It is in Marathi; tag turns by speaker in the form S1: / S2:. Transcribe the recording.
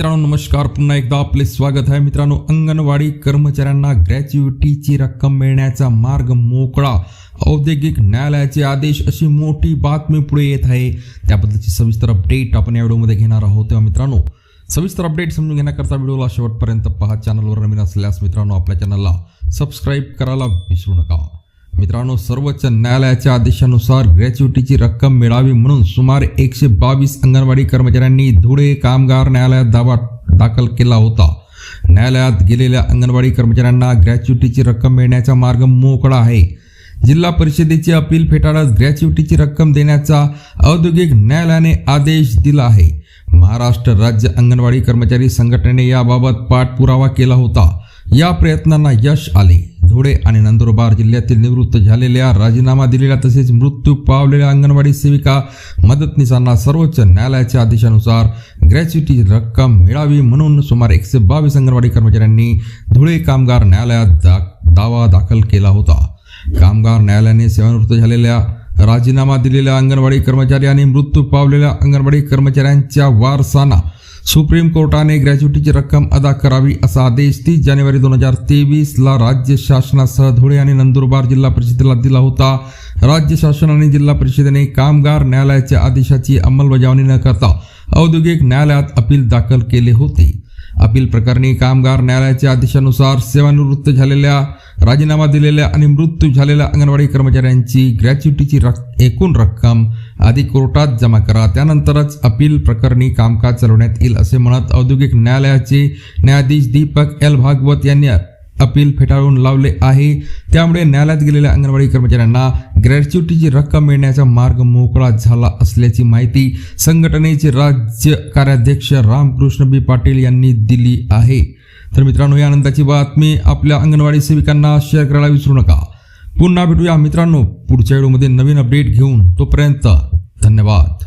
S1: मित्रांनो नमस्कार. पुन्हा एकदा आपले स्वागत आहे. मित्रांनो अंगणवाडी कर्मचाऱ्यांना ग्रॅच्युइटीची रक्कम मिळण्याचा मार्ग मोकळा. औद्योगिक न्यायालयाचे आदेश अशी मोठी बातमी पुढे येत आहे. त्याबद्दलची सविस्तर अपडेट आपण या व्हिडिओमध्ये घेणार आहोत. तेव्हा मित्रांनो सविस्तर अपडेट समजून घेण्याकरता व्हिडिओला शेवटपर्यंत पहा. चॅनलवर नवीन असल्यास मित्रांनो आपल्या चॅनलला सबस्क्राईब करायला विसरू नका. मित्रांनो सर्वोच्च न्यायालयाच्या आदेशानुसार ग्रॅच्युटीची रक्कम मिळावी म्हणून सुमारे एकशे बावीस अंगणवाडी कर्मचाऱ्यांनी धुळे कामगार न्यायालयात दावा दाखल केला होता. न्यायालयात गेलेल्या अंगणवाडी कर्मचाऱ्यांना ग्रॅच्युटीची रक्कम मिळण्याचा मार्ग मोकळा आहे. जिल्हा परिषदेची अपील फेटाळत ग्रॅच्युटीची रक्कम देण्याचा औद्योगिक न्यायालयाने आदेश दिला आहे. महाराष्ट्र राज्य अंगणवाडी कर्मचारी संघटनेने याबाबत पाठपुरावा केला होता. या प्रयत्नांना यश आले. धुळे आणि नंदुरबार जिल्ह्यातील निवृत्त झालेल्या राजीनामा दिलेल्या तसेच मृत्यू पावलेल्या अंगणवाडी सेविका मदतनीसांना सर्वोच्च न्यायालयाच्या आदेशानुसार ग्रॅच्युटी रक्कम मिळावी म्हणून सुमारे एकशे बावीस अंगणवाडी कर्मचाऱ्यांनी धुळे कामगार न्यायालयात दा दावा दाखल केला होता. कामगार न्यायालयाने सेवानिवृत्त झालेल्या राजीनामा दिलेल्या अंगणवाडी कर्मचारी आणि मृत्यू पावलेल्या अंगणवाडी कर्मचाऱ्यांच्या वारसांना सुप्रीम कोर्टाने ग्रॅच्युटीची रक्कम अदा करावी असा आदेश तीस जानेवारी दोन हजार तेवीसला राज्य शासनासह धुळे आणि नंदुरबार जिल्हा परिषदेला दिला होता. राज्य शासन आणि जिल्हा परिषदेने कामगार न्यायालयाच्या आदेशाची अंमलबजावणी न करता औद्योगिक न्यायालयात अपील दाखल केले होते. अपील प्रकरणी कामगार न्यायालयाच्या आदेशानुसार सेवानिवृत्त झालेल्या राजीनामा दिलेल्या आणि मृत्यू झालेल्या अंगणवाडी कर्मचाऱ्यांची ग्रॅच्युटीची रक एकूण रक्कम आधी कोर्टात जमा करा त्यानंतरच अपील प्रकरणी कामकाज चालवण्यात येईल असे म्हणत औद्योगिक न्यायालयाचे न्यायाधीश दीपक एल. भागवत यांनी अपील फेटाळून लावले आहे. त्यामुळे न्यायालयात गेलेल्या अंगणवाडी कर्मचाऱ्यांना ग्रॅच्युटीची रक्कम मिळण्याचा मार्ग मोकळा झाला असल्याची माहिती संघटनेचे राज्य कार्याध्यक्ष रामकृष्ण बी. पाटील यांनी दिली आहे. तर मित्रांनो या आनंदाची बातमी आपल्या अंगणवाडी सेविकांना शेअर करायला विसरू नका. पुन्हा भेटूया मित्रांनो पुढच्या व्हिडिओमध्ये नवीन अपडेट घेऊन तोपर्यंत ધન્યવાદ